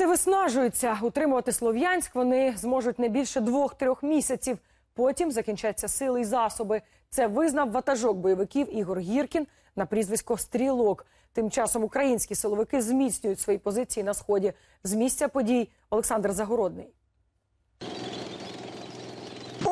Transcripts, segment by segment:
Терористи виснажуються. Утримувати Слов'янськ вони зможуть не більше двох-трьох місяців. Потім закінчаться сили й засоби. Це визнав ватажок бойовиків Ігор Гіркін на прізвисько Стрілок. Тим часом українські силовики зміцнюють свої позиції на сході. З місця подій Олександр Загородний.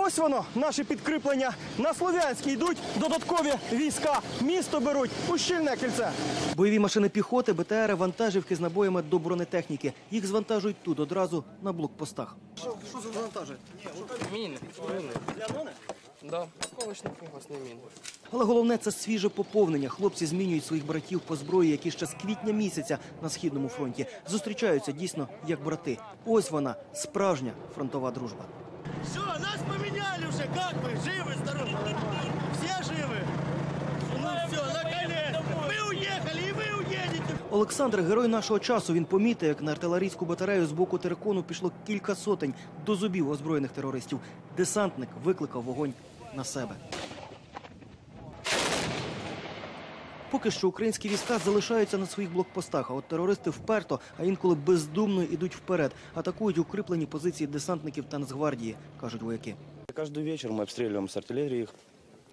Ось воно, наше підкріплення. На Слов'янській йдуть додаткові війська. Місто беруть у щільне кільце. Бойові машини піхоти, БТРи, вантажівки з набоями до бронетехніки. Їх звантажують тут одразу на блокпостах. Що, що за завантажують? Міни. Міни. Для мене? Да. Осколочно фугасні міни. Але головне це свіже поповнення. Хлопці змінюють своїх братів по зброї, які ще з квітня місяця на східному фронті зустрічаються дійсно як брати. Ось вона справжня фронтова дружба. Все, нас поменяли уже, как вы? Живы, здоровы? Все живы? Ну все, наконец-то. Мы уехали, и вы уедете. Олександр, герой нашого часу, він помітив, як на артилерійську батарею з боку терикону пішло кілька сотень до зубів озброєних терористів. Десантник викликав вогонь на себе. Поки що українські війська залишаються на своїх блокпостах, а от терористи вперто, а інколи бездумно йдуть вперед, атакують укріплені позиції десантників та Нацгвардії, кажуть вояки. Каждый вечер мы обстреливаем с артиллерии их.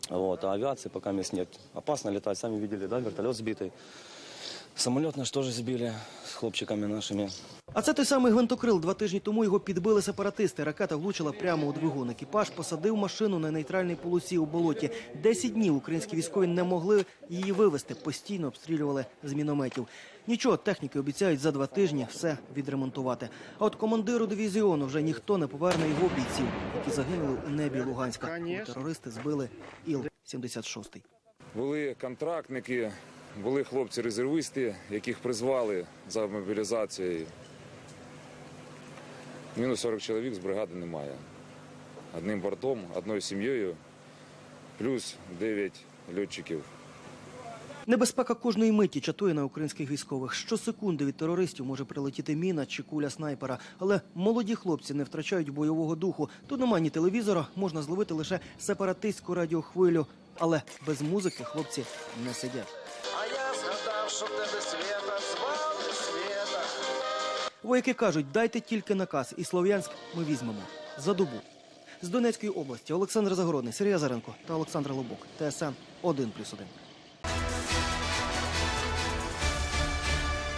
Вот, а авиации пока мест нет. Опасно летать, сами видели, да, вертолет сбитый. Самолет наш тоже сбили с хлопчиками нашими. А це той самий гвинтокрил. Два тижні тому його підбили сепаратисти. Ракета влучила прямо у двигун. Екіпаж посадив машину на нейтральній полосі у болоті. Десять днів українські військові не могли її вивезти. Постійно обстрілювали з мінометів. Нічого, техніки обіцяють за два тижні все відремонтувати. А от командиру дивізіону вже ніхто не поверне його бійців, які загинули у небі Луганська. коли Терористи збили Іл-76. Були контрактники, були хлопці-резервисти, яких призвали за мобілізацією. Мінус 40 чоловік з бригади немає. Одним бортом, одною сім'єю, плюс 9 льотчиків. Небезпека кожної миті чатує на українських військових. Щосекунди від терористів може прилетіти міна чи куля снайпера. Але молоді хлопці не втрачають бойового духу. Тут немає ні телевізора, можна зловити лише сепаратистську радіохвилю. Але без музики хлопці не сидять. А я згадав, що в тебе света, звали света. Вояки кажуть, дайте тільки наказ, і Слов'янськ ми візьмемо за добу. З Донецької області Олександр Загородний, Сергій Азаренко та Олександр Лобок. ТСН 1+,1.